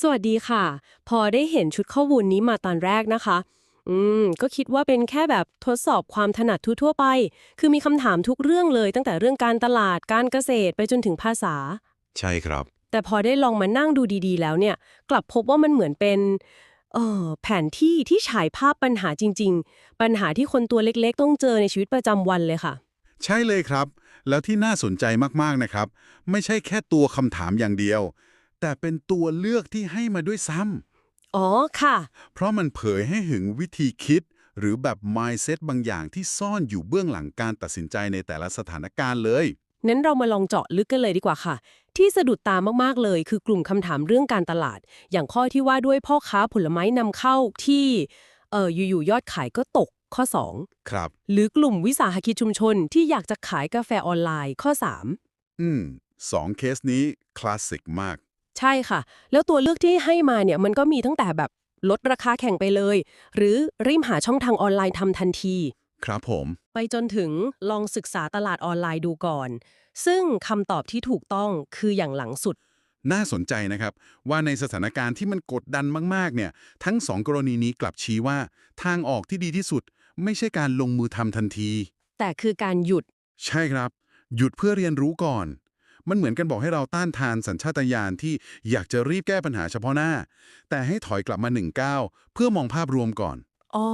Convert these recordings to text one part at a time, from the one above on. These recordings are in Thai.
สวัสดีค่ะ พอได้เห็นชุดข้อมูลนี้มาตอนแรกนะคะ อืม ก็คิดว่าเป็นแค่แบบทดสอบความถนัดทั่วๆไป คือมีคำถามทุกเรื่องเลย ตั้งแต่เรื่องการตลาด การเกษตรไปจนถึงภาษา ใช่ครับ แต่พอได้ลองมานั่งดูดีๆ แล้วเนี่ย กลับพบว่ามันเหมือนเป็นเอ่อแผนที่ที่ฉายภาพปัญหาจริง ๆ ปัญหาที่คนตัวเล็กๆ ต้องเจอในชีวิตประจำวันเลยค่ะ ใช่เลยครับ แล้วที่น่าสนใจมากๆนะครับ ไม่ใช่แค่ตัวคำถามอย่างเดียว แต่เป็นตัวเลือกที่ให้มาด้วยซ้ำอ๋อค่ะ เพราะมันเผยให้ถึงวิธีคิด หรือแบบ mindset บางอย่างที่ซ่อนอยู่เบื้องหลังการตัดสินใจในแต่ละสถานการณ์เลยนั้นเรามาลองเจาะลึกกันเลยดีกว่าค่ะ ที่สะดุดตามากๆเลยคือกลุ่มคำถามเรื่องการตลาด อย่างข้อที่ว่าด้วยพ่อค้าผลไม้นำเข้าที่เอออยู่ๆยอดขายก็ตกข้อครับ2หรือกลุ่มวิสาหกิจชุมชนที่อยากจะขายกาแฟออนไลน์ข้ออืมสองเคสนี้คลาสสิกมาก3 ใช่ค่ะ แล้วตัวเลือกที่ให้มาเนี่ยมันก็มีตั้งแต่แบบลดราคาแข่งไปเลย หรือรีบหาช่องทางออนไลน์ทำทันที ครับผม ไปจนถึงลองศึกษาตลาดออนไลน์ดูก่อน ซึ่งคำตอบที่ถูกต้องคืออย่างหลังสุด น่าสนใจนะครับ ว่าในสถานการณ์ที่มันกดดันมากๆเนี่ยทั้งสองกรณีนี้กลับชี้ว่า ทางออกที่ดีที่สุด ไม่ใช่การลงมือทำทันที แต่คือการหยุด ใช่ครับ หยุดเพื่อเรียนรู้ก่อน มันเหมือนกันบอกให้เราต้านทานสัญชาตญาณที่อยากจะรีบแก้ปัญหาเฉพาะหน้า แต่ให้ถอยกลับมาหนึ่งก้าวเพื่อมองภาพรวมก่อน อ๋อ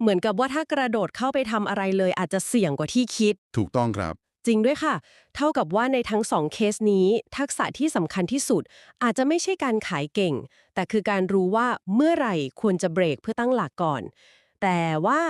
เหมือนกับว่าถ้ากระโดดเข้าไปทำอะไรเลยอาจจะเสี่ยงกว่าที่คิด ถูกต้องครับ จริงด้วยค่ะ เท่ากับว่าในทั้งสองเคสนี้ ทักษะที่สำคัญที่สุด อาจจะไม่ใช่การขายเก่ง แต่คือการรู้ว่าเมื่อไหร่ควรจะเบรกเพื่อตั้งหลักก่อน แต่ว่า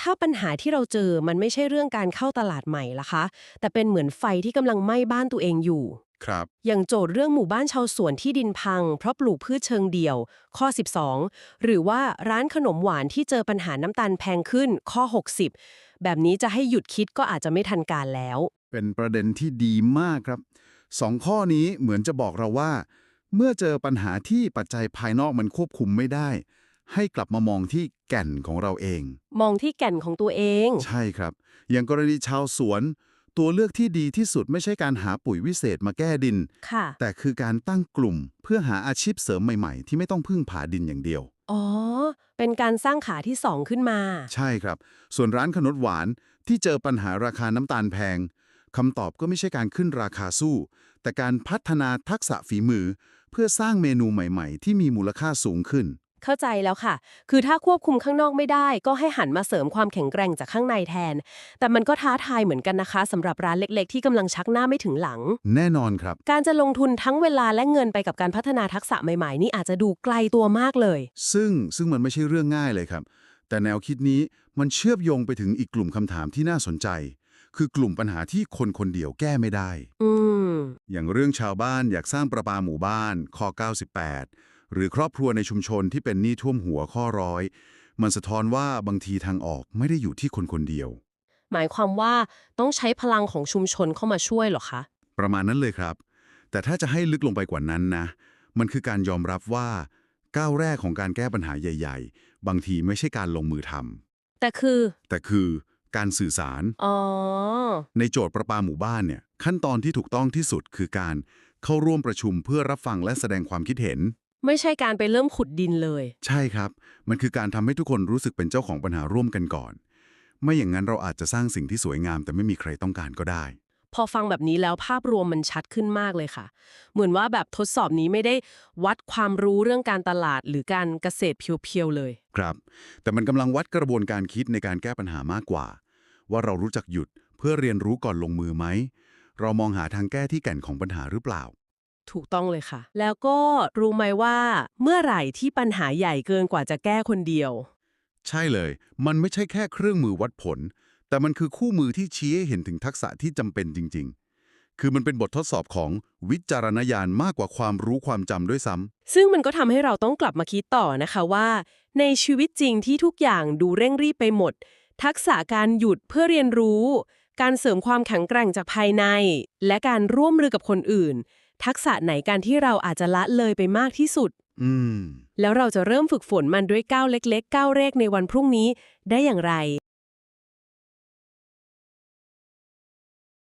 ถ้าปัญหาที่เราเจอมันไม่ใช่เรื่องการเข้าตลาดใหม่ล่ะคะ แต่เป็นเหมือนไฟที่กำลังไหม้บ้านตัวเองอยู่ ครับ อย่างโจทย์เรื่องหมู่บ้านชาวสวนที่ดินพัง เพราะปลูกพืชเชิงเดี่ยว ข้อ 12 หรือว่าร้านขนมหวานที่เจอปัญหาน้ำตาลแพงขึ้น ข้อ 60 แบบนี้จะให้หยุดคิดก็อาจจะไม่ทันการแล้ว เป็นประเด็นที่ดีมากครับสองข้อนี้เหมือนจะบอกเราว่า เมื่อเจอปัญหาที่ปัจจัยภายนอกมันควบคุมไม่ได้ ให้กลับมามองที่แก่นของเราเอง มองที่แก่นของตัวเอง ใช่ครับ อย่างกรณีชาวสวน ตัวเลือกที่ดีที่สุดไม่ใช่การหาปุ๋ยวิเศษมาแก้ดิน ค่ะ แต่คือการตั้งกลุ่มเพื่อหาอาชีพเสริมใหม่ๆ ที่ไม่ต้องพึ่งผาดินอย่างเดียว อ๋อ เป็นการสร้างขาที่สองขึ้นมา ใช่ครับ ส่วนร้านขนมหวานที่เจอปัญหาราคาน้ำตาลแพงคำตอบก็ไม่ใช่การขึ้นราคาสู้ แต่การพัฒนาทักษะฝีมือ เพื่อสร้างเมนูใหม่ ๆ ที่มีมูลค่าสูงขึ้น เข้าใจแล้วค่ะ คือถ้าควบคุมข้างนอกไม่ได้ ก็ให้หันมาเสริมความแข็งแกร่งจากข้างในแทน แต่มันก็ท้าทายเหมือนกันนะคะสำหรับร้านเล็กๆ ที่กำลังชักหน้าไม่ถึงหลัง แน่นอนครับ การจะลงทุนทั้งเวลาและเงินไปกับการพัฒนาทักษะใหม่ๆ นี่อาจจะดูไกลตัวมากเลย ซึ่งซึ่งมันไม่ใช่เรื่องง่ายเลยครับ แต่แนวคิดนี้มันเชื่อมโยงไปถึงอีกกลุ่มคำถามที่น่าสนใจ คือกลุ่มปัญหาที่คนคนเดียวแก้ไม่ได้ อืม อย่างเรื่องชาวบ้านอยากสร้างประปาหมู่บ้านข้อ98 หรือครอบครัวในชุมชนที่เป็นหนี้ท่วมหัวข้อร้อย มันสะท้อนว่าบางทีทางออกไม่ได้อยู่ที่คนคนเดียว หมายความว่าต้องใช้พลังของชุมชนเข้ามาช่วยเหรอคะ ประมาณนั้นเลยครับ แต่ถ้าจะให้ลึกลงไปกว่านั้นนะ มันคือการยอมรับว่า ก้าวแรกของการแก้ปัญหาใหญ่ ๆ บางทีไม่ใช่การลงมือทแต่คือำแต่คือการสื่อสาร อ๋อ ในโจทย์ประปาหมู่บ้านเนี่ย ขั้นตอนที่ถูกต้องที่สุดคือการเข้าร่วมประชุมเพื่อรับฟังและแสดงความคิดเห็น ไม่ใช่การไปเริ่มขุดดินเลย ใช่ครับ มันคือการทำให้ทุกคนรู้สึกเป็นเจ้าของปัญหาร่วมกันก่อน ไม่อย่างนั้นเราอาจจะสร้างสิ่งที่สวยงาม แต่ไม่มีใครต้องการก็ได้ พอฟังแบบนี้แล้วภาพรวมมันชัดขึ้นมากเลยค่ะ เหมือนว่าแบบทดสอบนี้ไม่ได้วัดความรู้เรื่องการตลาดหรือการเกษตรเพียวๆเลย ครับ แต่มันกำลังวัดกระบวนการคิดในการแก้ปัญหามากกว่า ว่าเรารู้จักหยุดเพื่อเรียนรู้ก่อนลงมือไหม เรามองหาทางแก้ที่แก่นของปัญหาหรือเปล่า ถูกต้องเลยค่ะ แล้วก็รู้ไหมว่าเมื่อไหร่ที่ปัญหาใหญ่เกินกว่าจะแก้คนเดียว ใช่เลย มันไม่ใช่แค่เครื่องมือวัดผล แต่มันคือคู่มือที่ชี้ให้เห็นถึงทักษะที่จำเป็นจริง ๆ คือมันเป็นบททดสอบของวิจารณญาณมากกว่าความรู้ความจำด้วยซ้ำซึ่งมันก็ทำให้เราต้องกลับมาคิดต่อนะคะว่า ในชีวิตจริงที่ทุกอย่างดูเร่งรีบไปหมด ทักษะการหยุดเพื่อเรียนรู้ การเสริมความแข็งแกร่งจากภายใน และการร่วมมือกับคนอื่น ทักษะไหนการที่เราอาจจะละเลยไปมากที่สุด อืม แล้วเราจะเริ่มฝึกฝนมันด้วยก้าวเล็กๆก้าวแรกในวันพรุ่งนี้ได้อย่างไร